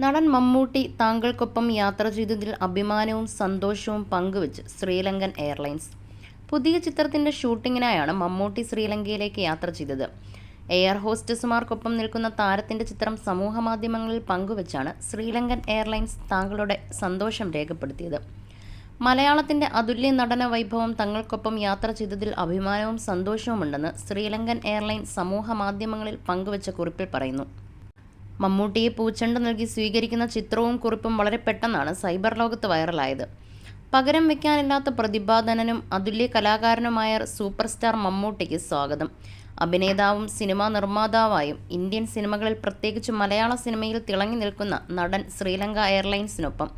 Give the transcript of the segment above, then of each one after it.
നടൻ മമ്മൂട്ടി താങ്കൾക്കൊപ്പം യാത്ര ചെയ്തതിൽ അഭിമാനവും സന്തോഷവും പങ്കുവച്ച് ശ്രീലങ്കൻ എയർലൈൻസ്. പുതിയ ചിത്രത്തിന്റെ ഷൂട്ടിങ്ങിനായാണ് മമ്മൂട്ടി ശ്രീലങ്കയിലേക്ക് യാത്ര ചെയ്തത്. എയർ ഹോസ്റ്റസുമാർക്കൊപ്പം നിൽക്കുന്ന താരത്തിന്റെ ചിത്രം സമൂഹമാധ്യമങ്ങളിൽ പങ്കുവച്ചാണ് ശ്രീലങ്കൻ എയർലൈൻസ് താങ്കളുടെ സന്തോഷം രേഖപ്പെടുത്തിയത്. മലയാളത്തിന്റെ അതുല്യ നടന വൈഭവം തങ്ങൾക്കൊപ്പം യാത്ര ചെയ്തതിൽ അഭിമാനവും സന്തോഷവുമുണ്ടെന്ന് ശ്രീലങ്കൻ എയർലൈൻ സമൂഹ മാധ്യമങ്ങളിൽ പങ്കുവച്ച കുറിപ്പിൽ പറയുന്നു. മമ്മൂട്ടിയെ പൂച്ചെണ്ട് നൽകി സ്വീകരിക്കുന്ന ചിത്രവും കുറിപ്പും വളരെ പെട്ടെന്നാണ് സൈബർ ലോകത്ത് വൈറലായത്. പകരം വെക്കാനില്ലാത്ത പ്രതിഭാധനനും അതുല്യ കലാകാരനുമായ സൂപ്പർ സ്റ്റാർ മമ്മൂട്ടിക്ക് സ്വാഗതം. അഭിനേതാവും സിനിമാ നിർമ്മാതാവായും ഇന്ത്യൻ സിനിമകളിൽ പ്രത്യേകിച്ച് മലയാള സിനിമയിൽ തിളങ്ങി നിൽക്കുന്ന നടൻ ശ്രീലങ്ക എയർലൈൻസിനൊപ്പം.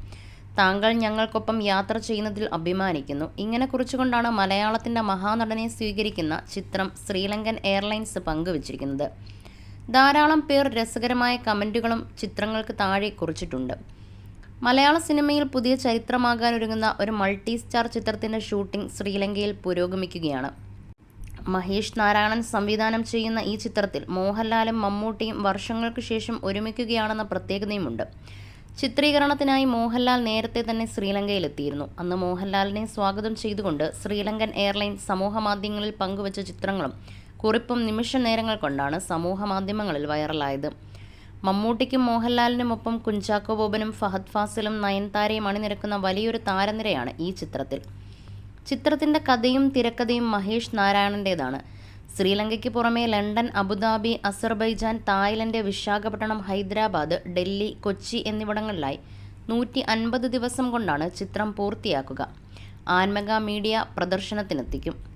താങ്കൾ ഞങ്ങൾക്കൊപ്പം യാത്ര ചെയ്യുന്നതിൽ അഭിമാനിക്കുന്നു. ഇങ്ങനെ കുറിച്ചുകൊണ്ടാണ് മലയാളത്തിന്റെ മഹാനടനെ സ്വീകരിക്കുന്ന ചിത്രം ശ്രീലങ്കൻ എയർലൈൻസ് പങ്കുവച്ചിരിക്കുന്നത്. ധാരാളം പേർ രസകരമായ കമന്റുകളും ചിത്രങ്ങൾക്ക് താഴെ കുറിച്ചിട്ടുണ്ട്. മലയാള സിനിമയിൽ പുതിയ ചരിത്രമാകാനൊരുങ്ങുന്ന ഒരു മൾട്ടി സ്റ്റാർ ചിത്രത്തിന്റെ ഷൂട്ടിംഗ് ശ്രീലങ്കയിൽ പുരോഗമിക്കുകയാണ്. മഹേഷ് നാരായണൻ സംവിധാനം ചെയ്യുന്ന ഈ ചിത്രത്തിൽ മോഹൻലാലും മമ്മൂട്ടിയും വർഷങ്ങൾക്ക് ശേഷം ഒരുമിക്കുകയാണെന്ന പ്രത്യേകതയുമുണ്ട്. ചിത്രീകരണത്തിനായി മോഹൻലാൽ നേരത്തെ തന്നെ ശ്രീലങ്കയിലെത്തിയിരുന്നു. അന്ന് മോഹൻലാലിനെ സ്വാഗതം ചെയ്തുകൊണ്ട് ശ്രീലങ്കൻ എയർലൈൻ സമൂഹമാധ്യമങ്ങളിൽ പങ്കുവച്ച ചിത്രങ്ങളും കുറിപ്പും നിമിഷ നേരങ്ങൾ കൊണ്ടാണ് സമൂഹ മാധ്യമങ്ങളിൽ വൈറലായത്. മമ്മൂട്ടിക്കും മോഹൻലാലിനുമൊപ്പം കുഞ്ചാക്കോ ബോബനും ഫഹദ് ഫാസിലും നയൻതാരയും അണിനിരക്കുന്ന വലിയൊരു താരനിരയാണ് ഈ ചിത്രത്തിൽ. ചിത്രത്തിന്റെ കഥയും തിരക്കഥയും മഹേഷ് നാരായണന്റേതാണ് ശ്രീലങ്കയ്ക്ക് പുറമെ London Abu Dhabi Azerbaijan Thailand Visakhapatnam Hyderabad Delhi Kochi എന്നിവിടങ്ങളിലായി നൂറ്റി അൻപത് ദിവസം കൊണ്ടാണ് ചിത്രം പൂർത്തിയാക്കുക. ആൻമക മീഡിയ പ്രദർശനത്തിനെത്തിക്കും.